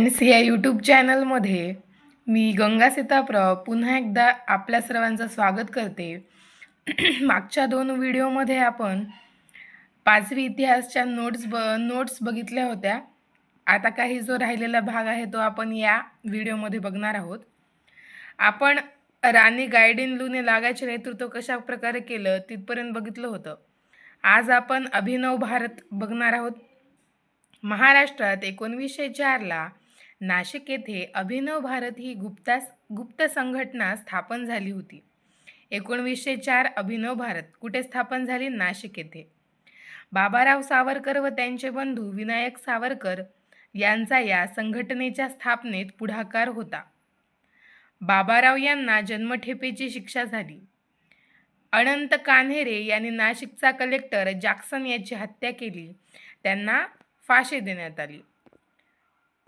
Friends या YouTube चॅनलमध्ये मी गंगा सीताप्रभ पुन्हा एकदा आपल्या सर्वांचं स्वागत करते. मागच्या दोन व्हिडिओमध्ये आपण पाचवी इतिहासच्या नोट्स ब नोट्स बघितल्या होत्या. आता काही जो राहिलेला भाग आहे तो आपण या व्हिडिओमध्ये बघणार आहोत. आपण राणी गायडिनलूने लागायचे नेतृत्व कशा प्रकारे केलं तिथपर्यंत बघितलं होतं. आज आपण अभिनव भारत बघणार आहोत. महाराष्ट्रात एकोणवीसशे चारला नाशिक येथे अभिनव भारत ही गुप्ता गुप्त संघटना स्थापन झाली होती. एकोणवीसशे चार अभिनव भारत कुठे स्थापन झाली? नाशिक येथे. बाबाराव सावरकर व त्यांचे बंधू विनायक सावरकर यांचा या संघटनेच्या स्थापनेत पुढाकार होता. बाबाराव यांना जन्मठेपेची शिक्षा झाली. अनंत कान्हेरे यांनी नाशिकचा कलेक्टर जॅक्सन याची हत्या केली. त्यांना फाशी देण्यात आली.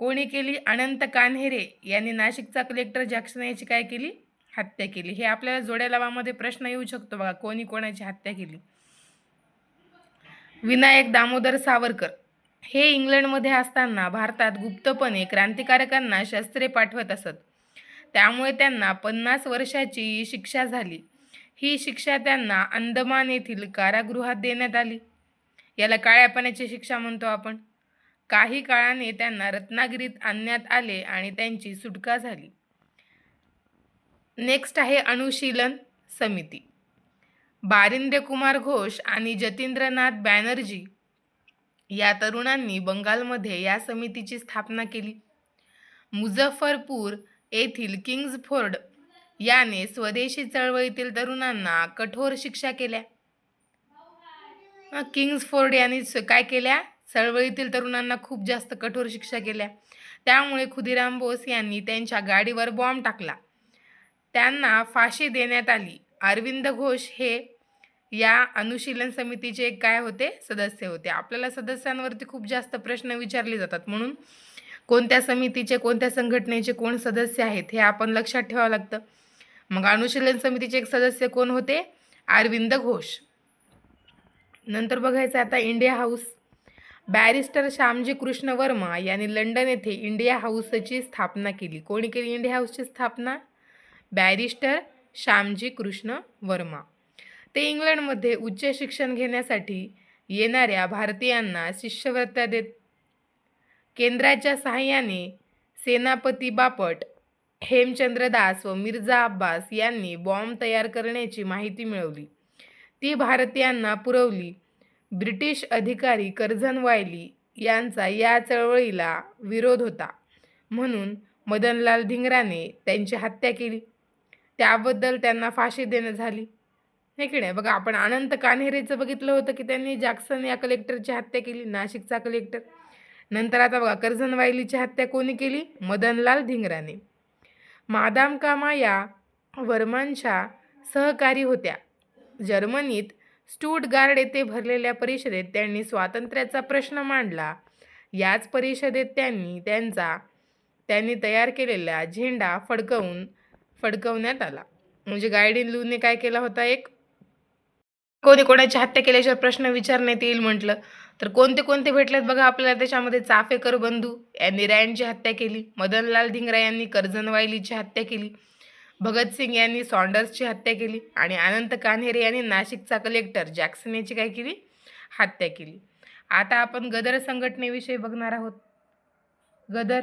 कोणी केली? अनंत कान्हेरे यांनी नाशिकचा कलेक्टर जॅक्सन याची काय केली? हत्या केली. हे आपल्याला जोड्या लावामध्ये प्रश्न येऊ शकतो बघा. कोणी कोणाची हत्या केली? विनायक दामोदर सावरकर. हे इंग्लंडमध्ये असताना भारतात गुप्तपणे क्रांतिकारकांना शस्त्रे पाठवत असत. त्यामुळे त्यांना पन्नास वर्षाची शिक्षा झाली. ही शिक्षा त्यांना अंदमान येथील कारागृहात देण्यात आली. याला काळ्या पाण्याची शिक्षा म्हणतो आपण. काही काळाने त्यांना रत्नागिरीत आणण्यात आले आणि त्यांची सुटका झाली. नेक्स्ट आहे अनुशीलन समिती. बारिंद्र कुमार घोष आणि जतींद्रनाथ बॅनर्जी या तरुणांनी बंगालमध्ये या समितीची स्थापना केली. मुझफ्फरपूर येथील किंग्जफोर्ड याने स्वदेशी चळवळीतील तरुणांना कठोर शिक्षा केल्या. किंग्जफोर्ड यांनी काय केल्या? चळवळीतील तरुणांना खूप जास्त कठोर शिक्षा केल्या. त्यामुळे खुदिराम बोस यांनी त्यांच्या गाडीवर बॉम्ब टाकला. त्यांना फाशी देण्यात आली. अरविंद घोष हे या अनुशीलन समितीचे एक काय होते? सदस्य होते. आपल्याला सदस्यांवरती खूप जास्त प्रश्न विचारले जातात. म्हणून कोणत्या समितीचे कोणत्या संघटनेचे कोण सदस्य आहेत हे आपण लक्षात ठेवावं लागतं. मग अनुशीलन समितीचे एक सदस्य कोण होते? अरविंद घोष. नंतर बघायचं आता India House. Barrister Shyamji Krishna Varma यांनी लंडन येथे इंडिया हाऊसची स्थापना केली. कोणी केली इंडिया हाऊसची स्थापना? बॅरिस्टर श्यामजी कृष्ण वर्मा ते इंग्लंडमध्ये उच्च शिक्षण घेण्यासाठी येणाऱ्या भारतीयांना शिष्यवृत्त्या देत केंद्राच्या सहाय्याने सेनापती बापट हेमचंद्र दास व मिर्झा अब्बास यांनी बॉम्ब तयार करण्याची माहिती मिळवली. ती भारतीयांना पुरवली. ब्रिटिश अधिकारी कर्झन वायली यांचा या चळवळीला विरोध होता. म्हणून मदनलाल धिंगराने त्यांची हत्या केली. त्याबद्दल त्यांना फाशी देणं झाली. हे की नाही? बघा आपण अनंत कान्हेरेचं बघितलं होतं की त्यांनी जॅक्सन या कलेक्टरची हत्या केली नाशिकचा कलेक्टर. नंतर आता बघा कर्झन वायलीची हत्या कोणी केली? मदनलाल धिंगराने. मादाम कामा या वर्मांच्या सहकारी होत्या. जर्मनीत स्टुटगार्ड येथे भरलेल्या परिषदेत त्यांनी स्वातंत्र्याचा प्रश्न मांडला. याच परिषदेत त्यांनी त्यांचा त्यांनी तयार केलेला झेंडा फडकवून फडकवण्यात आला. म्हणजे गायडीन लूने काय केला होता एक? कोणी कोणाची हत्या केल्याशिवाय प्रश्न विचारण्यात येईल म्हटलं. तर कोणते कोणते भेटलेत बघा आपल्याला त्याच्यामध्ये? चाफेकर बंधू यांनी रँडची हत्या केली. मदनलाल धिंगरा यांनी कर्जनवायलीची हत्या केली. भगतसिंग यांनी सॉन्डर्सची हत्या केली आणि अनंत कान्हेरे यांनी नाशिकचा कलेक्टर जॅक्सन याची काय केली? हत्या केली. आता आपण गदर संघटनेविषयी बघणार आहोत. गदर?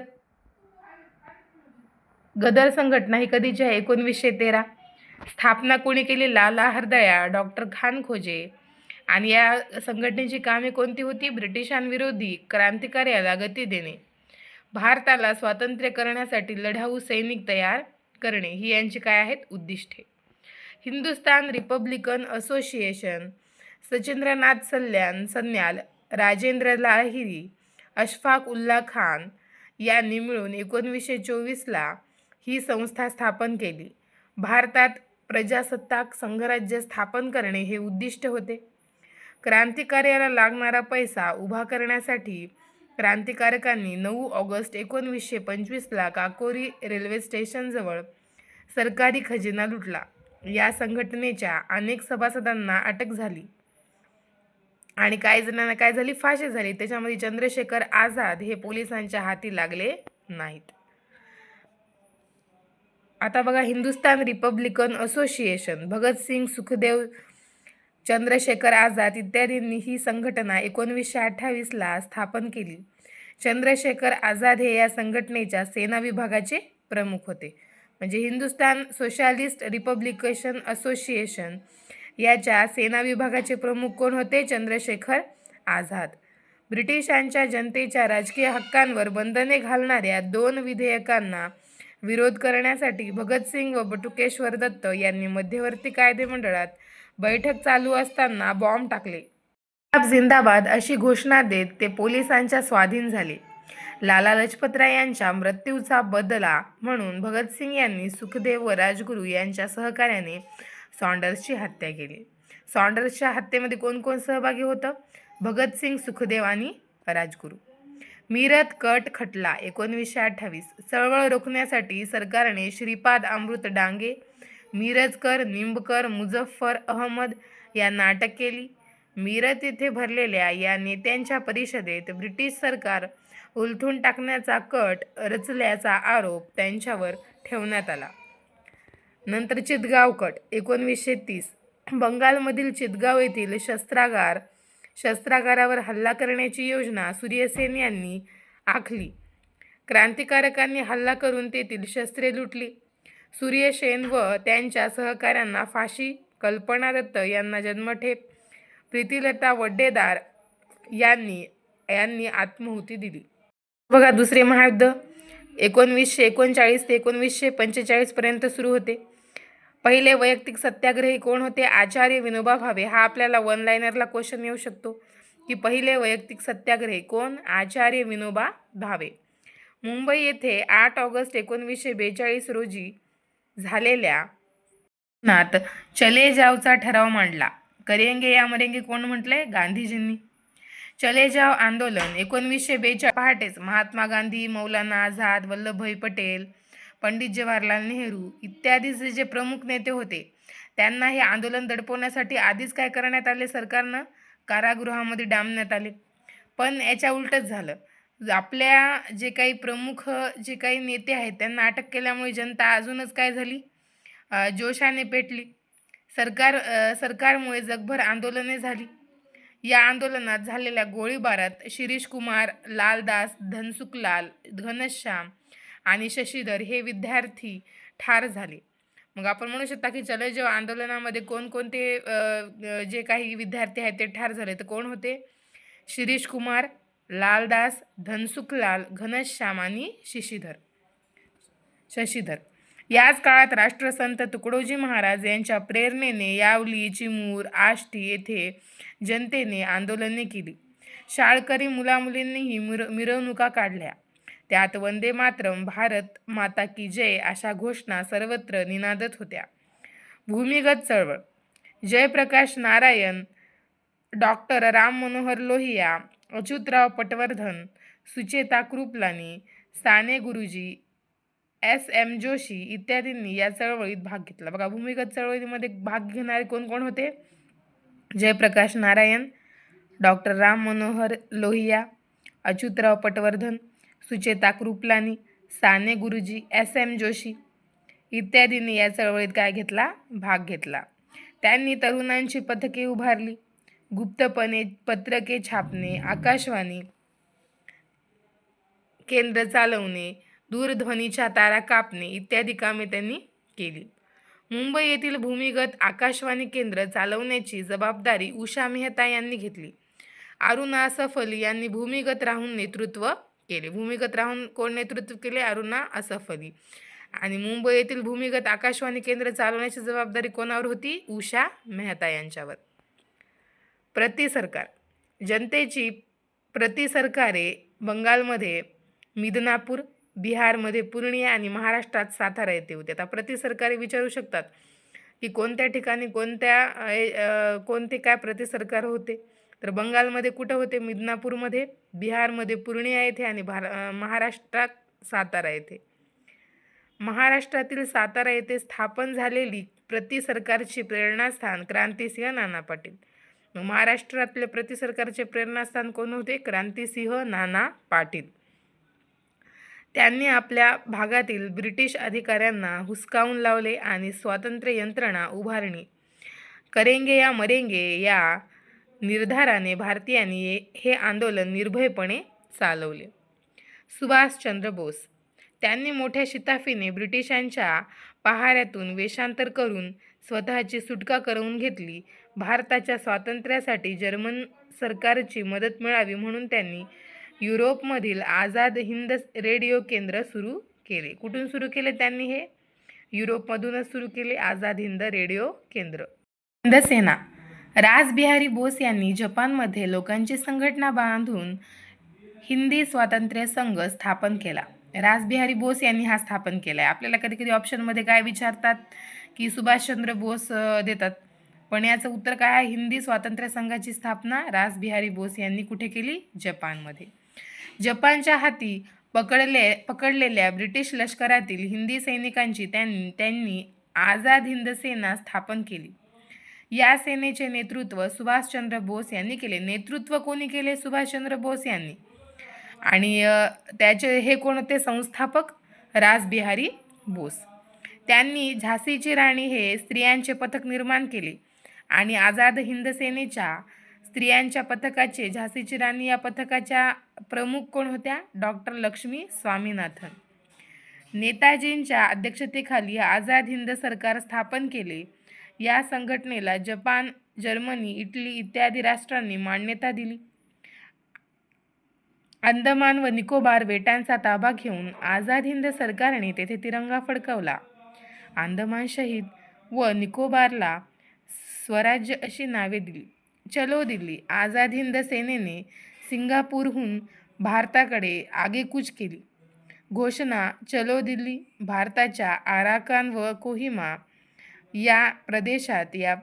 गदर संघटना ही कधीची आहे एकोणवीसशे तेरा. स्थापना कोणी केली? लाला हरदया डॉक्टर खान खोजे आणि या संघटनेची कामे कोणती होती? ब्रिटिशांविरोधी क्रांतिकार्याला गती देणे. भारताला स्वातंत्र्य करण्यासाठी लढाऊ सैनिक तयार करणे ही यांची काय आहेत? उद्दिष्टे. हिंदुस्तान रिपब्लिकन असोसिएशन सचिंद्रनाथ सल्यान सन्याल राजेंद्र लाहिरी अशफाक उल्ला खान यांनी मिळून एकोणवीसशे चोवीसला ही संस्था स्थापन केली. भारतात प्रजासत्ताक संघराज्य स्थापन करणे हे उद्दिष्ट होते. क्रांतिकार्याला लागणारा पैसा उभा करण्यासाठी क्रांतिकारकांनी नऊ ऑगस्ट एकोणवीसशे पंचवीसला काकोरी रेल्वे स्टेशनजवळ सरकारी खजिना लुटला. या संघटनेच्या अनेक सभासदांना अटक झाली. आणि काही जणांना काय झाली? फाशी झाली. त्याच्यामध्ये चंद्रशेखर आझाद हे पोलिसांच्या हाती लागले नाहीत. आता बघा हिंदुस्तान रिपब्लिकन असोसिएशन भगतसिंग सुखदेव चंद्रशेखर आझाद इत्यादींनी ही संघटना एकोणवीसशे अठ्ठावीसला स्थापन केली. चंद्रशेखर आझाद हे या संघटनेच्या सेना विभागाचे प्रमुख होते. म्हणजे हिंदुस्तान सोशालिस्ट रिपब्लिकेशन असोसिएशन याच्या सेना विभागाचे प्रमुख कोण होते? चंद्रशेखर आझाद. ब्रिटिशांच्या जनतेच्या राजकीय हक्कांवर बंधने घालणाऱ्या दोन विधेयकांना विरोध करण्यासाठी भगतसिंग व बटुकेश्वर दत्त यांनी मध्यवर्ती कायदेमंडळात बैठक चालू असताना बॉम्ब टाकले. जिंदाबाद अशी घोषणा देत ते पोलिसांच्या स्वाधीन झाले. लाला लजपतराय यांच्या मृत्यूचा बदला म्हणून भगतसिंग यांनी सुखदेव व राजगुरू यांच्या सहकार्याने सॉन्डर्सची हत्या केली. सॉन्डर्सच्या हत्येमध्ये कोण कोण सहभागी होतं? भगतसिंग सुखदेव आणि राजगुरू. मीरत कट खटला एकोणवीसशे अठ्ठावीस. चळवळ रोखण्यासाठी सरकारने श्रीपाद अमृत डांगे मिरजकर निंबकर मुझफ्फर अहमद यांना नाटक केली. मिरत येथे भरलेल्या या नेत्यांच्या परिषदेत ब्रिटिश सरकार उलथून टाकण्याचा कट रचल्याचा आरोप त्यांच्यावर ठेवण्यात आला. नंतर चितगाव कट एकोणवीसशे तीस. बंगालमधील चितगाव येथील शस्त्रागार शस्त्रागारावर हल्ला करण्याची योजना सूर्यसेन यांनी आखली. क्रांतिकारकांनी हल्ला करून तेथील शस्त्रे लुटली. सूर्यसेन व त्यांच्या सहकाऱ्यांना फाशी कल्पना दत्त यांना जन्मठेप प्रीतिलता वड्डेदार यांनी यांनी आत्महुती दिली. बघा दुसरे महायुद्ध. एकोणवीसशे एकोणचाळीस ते एकोणवीसशे पंचेचाळीसपर्यंत सुरू होते. पहिले वैयक्तिक सत्याग्रही कोण होते? आचार्य विनोबा भावे. हा आपल्याला वन लाईनरला क्वेश्चन येऊ शकतो की पहिले वैयक्तिक सत्याग्रही कोण? आचार्य विनोबा भावे. मुंबई येथे आठ ऑगस्ट एकोणवीसशे बेचाळीस रोजी झालेल्या नात चले जावचा ठराव मांडला. करेंगे या मरेंगे कोण म्हटलंय? गांधीजींनी. चले जाव आंदोलन एकोणवीसशे बेचाळ पहाटेच महात्मा गांधी मौलाना आझाद वल्लभभाई पटेल पंडित जवाहरलाल नेहरू इत्यादी जे जे प्रमुख नेते होते त्यांना हे आंदोलन दडपवण्यासाठी आधीच काय करण्यात आले सरकारनं? कारागृहामध्ये डांबण्यात आले. पण याच्या उलटच झालं. आपल्या जे काही प्रमुख जे काही नेते आहेत त्यांना अटक केल्यामुळे जनता अजूनच काय झाली? जोशाने पेटली. सरकार सरकारमुळे जगभर आंदोलने झाली. या आंदोलनात झालेल्या गोळीबारात शिरीष कुमार लालदास धनसुखलाल घनश्याम आणि शशीधर हे विद्यार्थी ठार झाले. मग आपण म्हणू शकता की चलो जेव्हा आंदोलनामध्ये कोणकोणते जे काही विद्यार्थी आहेत ते ठार झाले तर कोण होते? शिरीष कुमार लालदास धनसुखलाल घनश्याम आणि शशीधर. शशीधर. याच काळात राष्ट्रसंत तुकडोजी महाराज यांच्या प्रेरणेने यावली चिमूर आष्टी येथे जनतेने आंदोलने केली. शाळकरी मुलामुलींनीही मिर मिरवणुका काढल्या. त्यात वंदे मातरम भारत माता की जय अशा घोषणा सर्वत्र निनादत होत्या. भूमिगत चळवळ. Jayaprakash Narayan doctor Ram Manohar Lohia Achyutrao Patwardhan Sucheta Kripalani Sane Guruji S M Joshi इत्यादींनी या चळवळीत भाग घेतला. बघा भूमिगत चळवळीमध्ये भाग घेणारे कोण कोण होते? Jayaprakash Narayan doctor Ram Manohar Lohia Achyutrao Patwardhan Sucheta Kripalani Sane Guruji S M Joshi इत्यादींनी या चळवळीत काय घेतला? भाग घेतला. त्यांनी तरुणांची पथके उभारली. गुप्तपणे पत्रके छापणे आकाशवाणी केंद्र चालवणे दूरध्वनीच्या तारा कापणे इत्यादी कामे त्यांनी केली. मुंबई येथील भूमिगत आकाशवाणी केंद्र चालवण्याची जबाबदारी उषा मेहता यांनी घेतली. अरुणा असफ अली यांनी भूमिगत राहून नेतृत्व केले. भूमिगत राहून कोण नेतृत्व केले? अरुणा असफ अली आणि मुंबई येथील भूमिगत आकाशवाणी केंद्र चालवण्याची जबाबदारी कोणावर होती? उषा मेहता यांच्यावर. प्रतिसरकार जनतेची प्रतिसरकारे बंगालमध्ये मिदनापूर बिहारमध्ये पूर्णिया आणि महाराष्ट्रात सातारा येथे होते. आता प्रतिसरकारे विचारू शकतात की कोणत्या ठिकाणी कोणत्या कोणते काय प्रतिसरकार होते? तर बंगालमध्ये कुठं होते? मिदनापूरमध्ये बिहारमध्ये पूर्णिया येथे आणि भार महाराष्ट्रात सातारा येथे. महाराष्ट्रातील सातारा येथे स्थापन झालेली प्रतिसरकारची प्रेरणास्थान क्रांतिसिंह नाना पाटील. मग महाराष्ट्रातले प्रतिसरकारचे प्रेरणास्थान कोण होते? क्रांतिसिंह नाना पाटील. त्यांनी आपल्या भागातील ब्रिटिश अधिकाऱ्यांना हुसकावून लावले आणि स्वातंत्र्य यंत्रणा उभारणी. करेंगे या मरेंगे या निर्धाराने भारतीयांनी हे आंदोलन निर्भयपणे चालवले. सुभाषचंद्र बोस. त्यांनी मोठ्या शिताफीने ब्रिटिशांच्या पहाऱ्यातून वेषांतर करून स्वतःची सुटका करवून घेतली. भारताच्या स्वातंत्र्यासाठी जर्मन सरकारची मदत मिळावी म्हणून त्यांनी युरोपमधील आझाद हिंद रेडिओ केंद्र सुरू केले. कुठून सुरू केले त्यांनी हे? युरोपमधूनच सुरू केले आझाद हिंद रेडिओ केंद्र. हिंद सेना. राजबिहारी बोस यांनी जपानमध्ये लोकांची संघटना बांधून हिंदी स्वातंत्र्य संघ स्थापन केला. राजबिहारी बोस यांनी हा स्थापन केला आहे आपल्याला कधी कधी ऑप्शनमध्ये काय विचारतात? की सुभाषचंद्र बोस देतात. पण याचं उत्तर काय आहे? हिंदी स्वातंत्र्य संघाची स्थापना रासबिहारी बोस यांनी कुठे केली? जपानमध्ये. जपानच्या हाती पकडले पकडलेल्या ब्रिटिश लष्करातील हिंदी सैनिकांची त्यांनी त्यांनी आझाद हिंद सेना स्थापन केली. या सेनेचे नेतृत्व सुभाषचंद्र बोस यांनी केले. नेतृत्व कोणी केले? सुभाषचंद्र बोस यांनी. आणि त्याचे हे कोण होते? संस्थापक रासबिहारी बोस. त्यांनी झाशीची राणी हे स्त्रियांचे पथक निर्माण केले. आणि आझाद हिंद सेनेच्या स्त्रियांच्या पथकाचे झाशीची राणी या पथकाच्या प्रमुख कोण होत्या? डॉक्टर लक्ष्मी स्वामीनाथन. नेताजींच्या अध्यक्षतेखाली आझाद हिंद सरकार स्थापन केले. या संघटनेला जपान जर्मनी इटली इत्यादी राष्ट्रांनी मान्यता दिली. अंदमान व निकोबार बेटांचा ताबा घेऊन आझाद हिंद सरकारने तेथे तिरंगा फडकवला. अंदमान शहीद व निकोबारला स्वराज्य अशी नावे दिली. चलो दिल्ली. आझाद हिंद सेनेने सिंगापूरहून भारताकडे आगेकूच केली. घोषणा चलो दिल्ली भारताच्या आराकान व कोहिमा या प्रदेशात या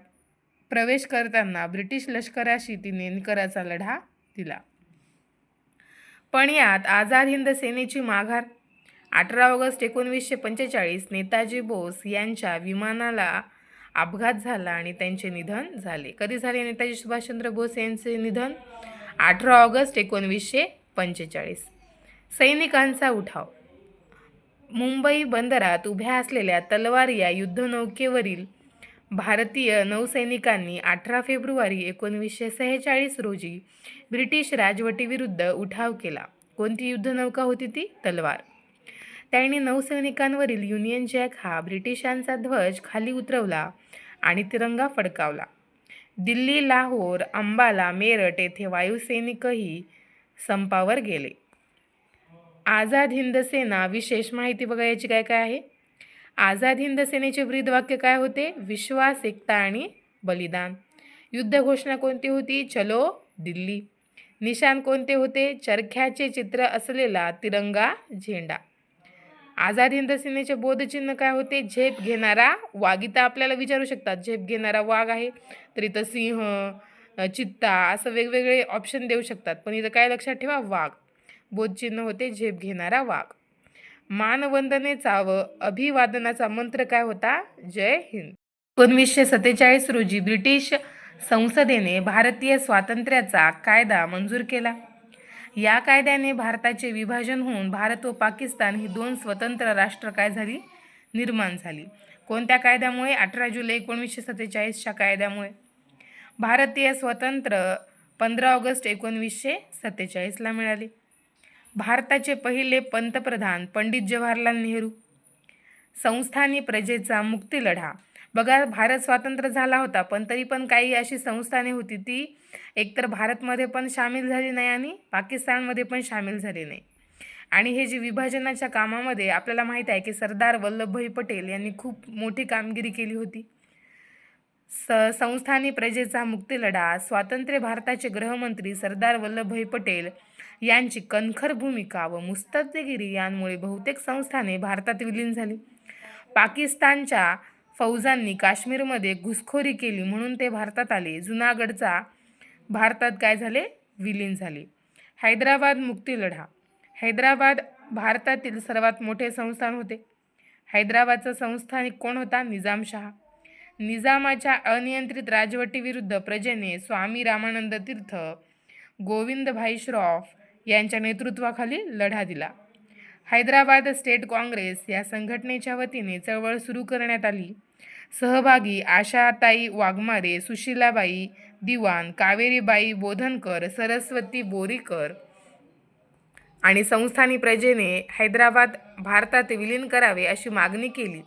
प्रवेश करताना ब्रिटिश लष्कराशी तिने निकराचा लढा दिला. पण यात आझाद हिंद सेनेची माघार. अठरा ऑगस्ट एकोणवीसशे पंचेचाळीस नेताजी बोस यांच्या विमानाला अपघात झाला आणि त्यांचे निधन झाले. कधी झाले? नेताजी सुभाषचंद्र बोस यांचे निधन अठरा ऑगस्ट एकोणवीसशे पंचेचाळीस. सैनिकांचा उठाव. मुंबई बंदरात उभ्या असलेल्या तलवार या युद्धनौकेवरील भारतीय नौसैनिकांनी अठरा फेब्रुवारी एकोणवीसशे सेहेचाळीस रोजी ब्रिटिश राजवटीविरुद्ध उठाव केला. कोणती युद्धनौका होती ती? तलवार. त्यांनी नौसैनिकांवरील युनियन जॅक हा ब्रिटिशांचा ध्वज खाली उतरवला आणि तिरंगा फडकावला. दिल्ली लाहोर अंबाला मेरठ येथे वायुसैनिकही संपावर गेले. आझाद हिंद सेना विशेष माहिती बघा याची काय काय आहे? आझाद हिंद सेनेचे ब्रीदवाक्य काय होते? विश्वास एकता आणि बलिदान. युद्ध घोषणा कोणती होती? चलो दिल्ली. निशान कोणते होते? चरख्याचे चित्र असलेला तिरंगा झेंडा. आझाद हिंद सेनेचे बोधचिन्ह काय होते? झेप घेणारा वाघ इथं आपल्याला विचारू शकतात. झेप घेणारा वाघ आहे. तर इथं सिंह चित्ता असं वेगवेगळे ऑप्शन देऊ शकतात. पण इथं काय लक्षात ठेवा? वाघ. बोधचिन्ह होते झेप घेणारा वाघ. मानवंदनेचा व अभिवादनाचा मंत्र काय होता? जय हिंद. एकोणवीसशे सत्तेचाळीस रोजी ब्रिटिश संसदेने भारतीय स्वातंत्र्याचा कायदा मंजूर केला. या कायद्याने भारताचे विभाजन होऊन भारत व पाकिस्तान ही दोन स्वतंत्र राष्ट्र काय झाली? निर्माण झाली. कोणत्या कायद्यामुळे? अठरा जुलै एकोणीसशे सत्तेचाळीसच्या कायद्यामुळे. भारतीय स्वतंत्र पंधरा ऑगस्ट एकोणवीसशे सत्तेचाळीसला मिळाले. भारताचे पहिले पंतप्रधान पंडित जवाहरलाल नेहरू. संस्थानी प्रजेचा मुक्तीलढा बघा भारत स्वातंत्र्य झाला होता पण तरी पण काही अशी संस्थाने होती ती. एकतर भारतमध्ये पण सामील झाली नाही आणि पाकिस्तानमध्ये पण सामील झाली नाही. आणि हे जे विभाजनाच्या कामामध्ये आपल्याला माहीत आहे की सरदार वल्लभभाई पटेल यांनी खूप मोठी कामगिरी केली होती. स संस्थानी प्रजेचा मुक्तीलढा स्वातंत्र्य भारताचे गृहमंत्री सरदार वल्लभभाई पटेल यांची कणखर भूमिका व मुस्तदगिरी यांमुळे बहुतेक संस्थाने भारतात विलीन झाली. पाकिस्तानच्या फौजांनी काश्मीरमध्ये घुसखोरी केली म्हणून ते भारतात आले. जुनागडचा भारतात काय झाले? विलीन झाले. हैदराबाद मुक्तीलढा हैदराबाद भारतातील सर्वात मोठे संस्थान होते. हैदराबादचा संस्थानिक कोण होता? निजामशहा निजामाच्या अनियंत्रित राजवटीविरुद्ध प्रजेने स्वामी रामानंद तीर्थ गोविंदभाई श्रॉफ यांच्या नेतृत्वाखाली लढा दिला. हैदराबाद स्टेट काँग्रेस या संघटनेच्या वतीने चळवळ सुरू करण्यात आली. सहभागी आशाताई वाघमारे सुशीलाबाई दिवाण कावेरीबाई बोधनकर सरस्वती बोरीकर आणि संस्थानी प्रजेने हैदराबाद भारतात विलीन करावे अशी मागणी केली.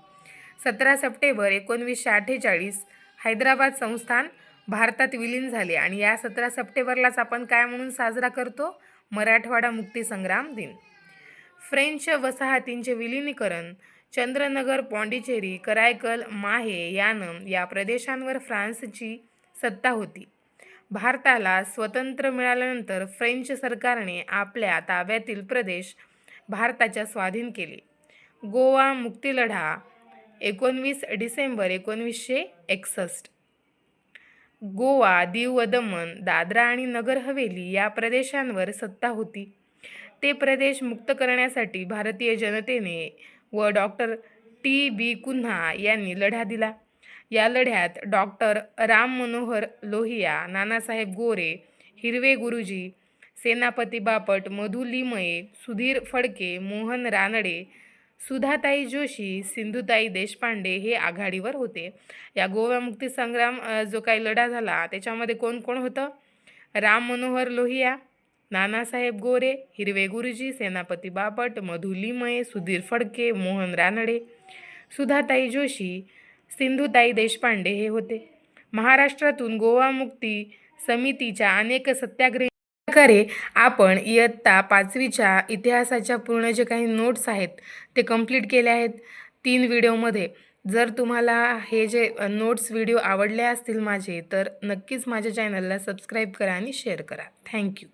सतरा सप्टेंबर एकोणवीसशे अठ्ठेचाळीस हैदराबाद संस्थान भारतात विलीन झाले आणि या सतरा सप्टेंबरलाच आपण काय म्हणून साजरा करतो? मराठवाडा मुक्तीसंग्राम दिन. फ्रेंच वसाहतींचे विलीनीकरण चंद्रनगर पॉंडिचेरी करायकल माहे यानं या प्रदेशांवर फ्रान्सची सत्ता होती. भारताला स्वतंत्र मिळाल्यानंतर फ्रेंच सरकारने आपल्या ताब्यातील प्रदेश भारताच्या स्वाधीन केले. गोवा मुक्तीलढा एकोणवीस डिसेंबर एकोणवीसशे एकसष्ट. गोवा दीव व दमण दादरा आणि नगर हवेली या प्रदेशांवर सत्ता होती. ते प्रदेश मुक्त करण्यासाठी भारतीय जनतेने व डॉक्टर टी बी कुन्हा यांनी लढा दिला. या लढ्यात डॉक्टर राम मनोहर लोहिया नानासाहेब गोरे हिरवे गुरुजी सेनापती बापट मधु लिमये सुधीर फडके मोहन रानडे सुधाताई जोशी सिंधुताई देशपांडे हे आघाडीवर होते. या गोवा मुक्ती संग्राम जो काही लढा झाला त्याच्यामध्ये कोण कोण होतं? राम मनोहर लोहिया नानासाहेब गोरे हिरवे गुरुजी सेनापती बापट मधु लिमये सुधीर फडके मोहन रानडे सुधाताई जोशी सिंधुताई देशपांडे हे होते. महाराष्ट्रातून गोवा मुक्ती समितीच्या अनेक सत्याग्रही प्रकारे आपण इयत्ता पाचवीच्या इतिहासाच्या पूर्ण जे काही नोट्स आहेत ते कंप्लीट केले आहेत. तीन व्हिडिओमध्ये जर तुम्हाला हे जे नोट्स व्हिडिओ आवडले असतील माझे तर नक्कीच माझ्या चॅनलला सबस्क्राईब करा आणि शेअर करा. थँक्यू.